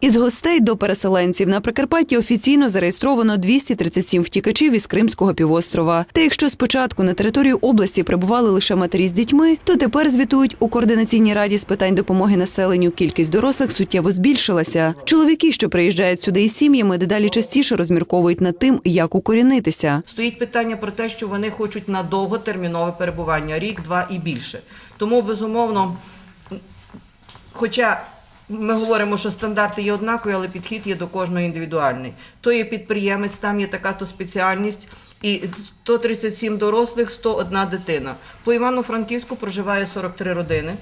Із гостей до переселенців на Прикарпатті офіційно зареєстровано 237 втікачів із Кримського півострова. Та якщо спочатку на територію області прибували лише матері з дітьми, то тепер звітують у координаційній раді з питань допомоги населенню. Кількість дорослих суттєво збільшилася. Чоловіки, що приїжджають сюди із сім'ями, дедалі частіше розмірковують над тим, як укорінитися. Стоїть питання про те, що вони хочуть на довготермінове перебування рік, два і більше. Тому безумовно, хоча ми говоримо, що стандарти є однакові, але підхід є до кожного індивідуальний. То є підприємець, там є така то спеціальність. І 137 дорослих, 101 дитина. По Івано-Франківську проживає 43 родини.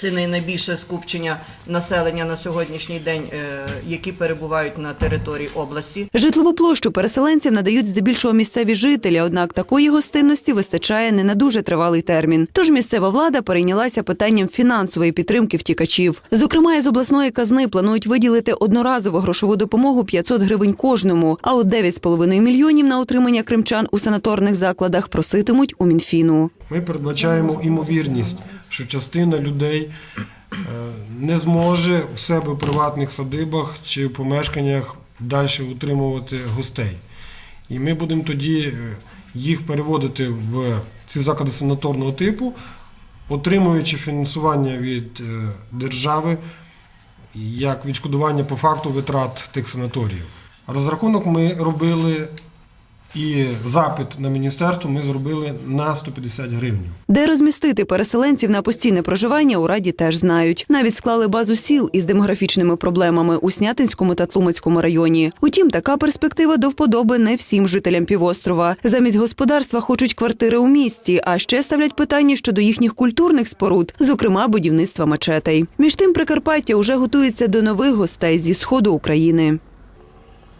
Це найбільше скупчення населення на сьогоднішній день, е, які перебувають на території області. Житлову площу переселенців надають здебільшого місцеві жителі, однак такої гостинності вистачає не на дуже тривалий термін. Тож місцева влада перейнялася питанням фінансової підтримки втікачів. Зокрема, із обласної казни планують виділити одноразову грошову допомогу 500 гривень кожному, а от 9,5 мільйонів на утримання кримчан у санаторних закладах проситимуть у Мінфіну. Ми передбачаємо імовірність, що частина людей е, не зможе у себе в приватних садибах чи в помешканнях далі утримувати гостей. І ми будемо тоді е, їх переводити в ці заклади санаторного типу, отримуючи фінансування від е, держави як відшкодування по факту витрат тих санаторіїв. Розрахунок ми робили і запит на міністерство ми зробили на 150 гривень. Де розмістити переселенців на постійне проживання у раді теж знають. Навіть склали базу сіл із демографічними проблемами у Снятинському та Тлумацькому районі. Утім, така перспектива до вподоби не всім жителям півострова. Замість господарства хочуть квартири у місті, а ще ставлять питання щодо їхніх культурних споруд, зокрема будівництва мечетей. Між тим, Прикарпаття уже готується до нових гостей зі сходу України.